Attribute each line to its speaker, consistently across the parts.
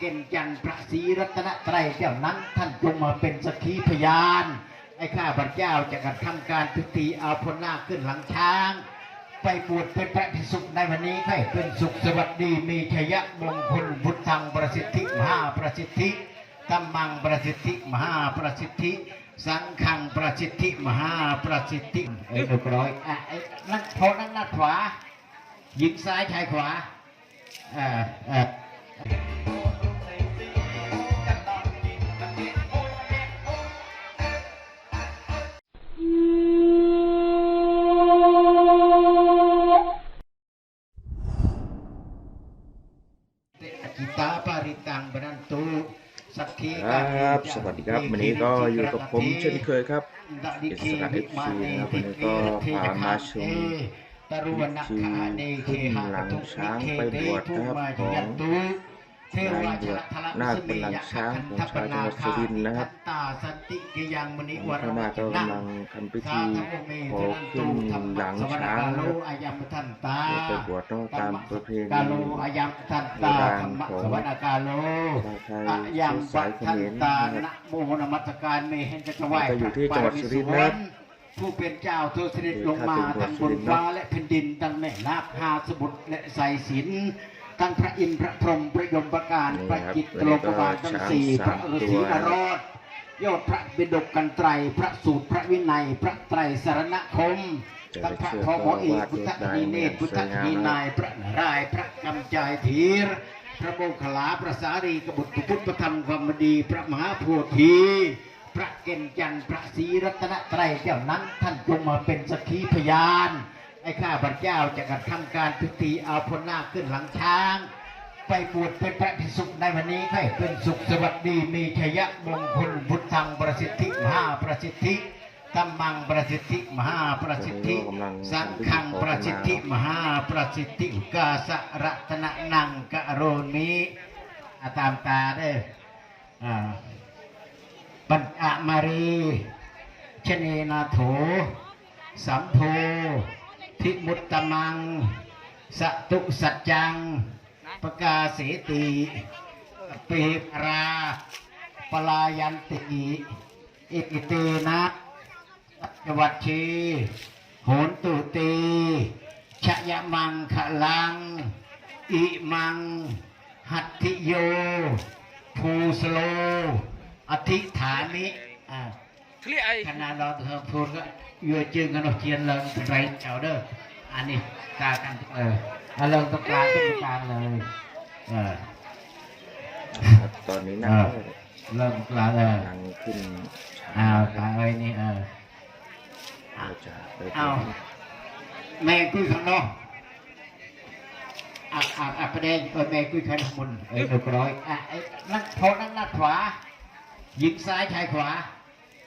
Speaker 1: เกณฑ์จันทร์พระศรีรัตนตรัยเจ้านั้นท่านจงมาเป็นสักขีพยานไอ้ข้าพระเจ้าจะกระทำการพิธีเอาพลนาขึ้นหลังช้าง ไปบวชเป็นพระภิกษุในวันนี้ให้เป็นสุขสวัสดีมีชัยมงคลพุทธังประสิทธิมหาประสิทธิตัมมังประสิทธิมหาประสิทธิ สังฆังประสิทธิมหาประสิทธิเอ้ยเรียบร้อยอะไอ้นักโทษนักนัดขวายิงซ้ายชายขวาเอ่อเอ่อ ตกิตาปาริตังบรันตุสักขี
Speaker 2: ครับ สวัสดีครับวันนี้ก็อยู่กับผมเช่นเคยครับอิสระ FC นะครับวันนี้ก็พามาชม
Speaker 1: ตรุวนักขาเนเคหะ
Speaker 2: หลังช้างไปบวชนะครับ
Speaker 1: ผู้มายั นตุเทวราชละทละ
Speaker 2: นาคเป็นหลังช้างของชาวจังหวัดสุรินทร์นะครับ
Speaker 1: ตาสันติกิยังมณีวร
Speaker 2: พระนาคก็กำลังทำพิธีขอขึ้นหลังช้างนะครับ
Speaker 1: อายัมทันตา
Speaker 2: เพื่อไปบวชเนอกตามประเพณี
Speaker 1: กาโลอายัมทันตาธรรมะสวรรณกาโล
Speaker 2: ชาว
Speaker 1: อะ
Speaker 2: ไทย
Speaker 1: ยัม
Speaker 2: เชื้อ
Speaker 1: ปั
Speaker 2: สายเข
Speaker 1: ทัน
Speaker 2: มร
Speaker 1: ตา
Speaker 2: นะครับ
Speaker 1: นะโมนมัสการเมเห็นจะถวาย
Speaker 2: ก็อยู่ที่จังหวัดสุรินทร์นะครับ
Speaker 1: ผู้เป็นเจ้าทุสริตลงมาทั้งบนฟ้าและแผ่นดินทั้งแม่นาคหาสมุทรและใสสิน ทั้งพระอินทร์พระพรหมพระยมประการ
Speaker 2: นี่
Speaker 1: พระ
Speaker 2: ครับ
Speaker 1: จิตรโลกบาลทั้งสี่พ
Speaker 2: ช้า
Speaker 1: ระ
Speaker 2: ง
Speaker 1: ฤา
Speaker 2: สาม
Speaker 1: ษี
Speaker 2: ตัว
Speaker 1: อรอดยอดพระบิดกกันไตร พระสูตรพระวินัย พระไตรสรณคมทั้งพระทองหอเอกพุทธนีเนตรพุทธนีนายพระนารายณ์พระกำจายถีรพระโมคคัลลาพระสารีกบุตรพุทธธรรมความดีพระมหาโพธิพระเกณฑ์จันทร์พระศรีรัตนตรัยเจ้านั้นท่านจงมาเป็นสักขีพยาน ไอ้ข้าพระเจ้าจะกระทำการพิธีเอาพลนาคขึ้นหลังช้าง ไปบวชเป็นพระภิกษุในวันนี้ให้เป็นสุขสวัสดีมีชัยมงคลพุทธังประสิทธิมหาประสิทธิตัมมังประสิทธิมหาประสิทธิ สังฆังประสิทธิมหาประสิทธิกาสรัตนนังกะโรนิอาตามตาเด้ปัญจมารีชเนนาโถสัมโพ ทิมุตตมังสตุสัจจังปกาเสติเปปราปลายันติอิติเตนะจวัชชีโหนตุตีชะยะมังขลัง อิมัง หัตถิโย ภูสโล อธิฐานิอ่า
Speaker 3: ធ្លាក់អី
Speaker 1: ขณะเราเธอพูดก็ยืดจึงกันเชียนเลิงไรเจ้าเด้ออันนี้ตากันเออเอาเลิงตรงกลางตรงกลางเลยเออ
Speaker 2: ครับตอนนี้นะ
Speaker 1: เออเลิงกลางเออก ำ
Speaker 2: ลังขึ้น
Speaker 1: อ้าวกลางไว้นี่เออ
Speaker 2: เราจะไป
Speaker 1: เอาแม่คุยข้างนอกอ่ะอ่ะอ่ะประเด็นเออแม่คุยข้างบนเออเรียบร้อยอ่ะไอ้นักโทษนักนัดขวายิงซ้ายชายขวา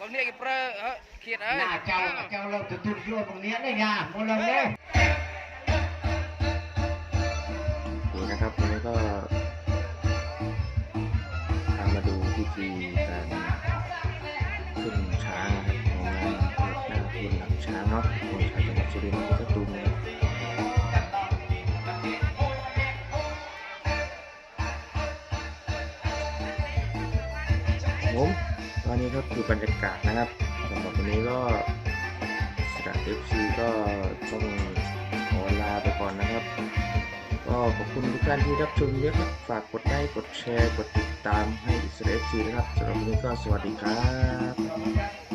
Speaker 1: งด้านขวาหญิงซ้ายชายขวาเออเออโอ้ยแม่นี่คนเออมึงเนี่ยขัดรงแม่แต่เออเออเนี่ยกันนี่เจ้า
Speaker 3: នោះអាបងនេះគេនោះតើទេបងនេះអើយប្រើអាគៀត
Speaker 1: เอ
Speaker 3: ណា
Speaker 1: อ
Speaker 3: បងនេះគេប្រើអើគៀតអើយ
Speaker 1: หน้าเจ้าเจ้าเราจะทุบยั่วตรงเนี้ยได้ไงมึงเร็วเร็ว
Speaker 2: ดูนะครับวันนี้ก็ทำมาดูพิธี ตอนนี้ก็คือบรรยากาศนะครับสำหรับวันนี้ก็สระเอฟซีก็ต้องขอลาไปก่อนนะครับ ก็ขอบคุณทุกท่านที่รับชมเยอะครับฝากกดไลค์กดแชร์ กดติดตามให้อิสระเอฟซีนะครับสำหรับวันนี้ก็สวัสดีครับ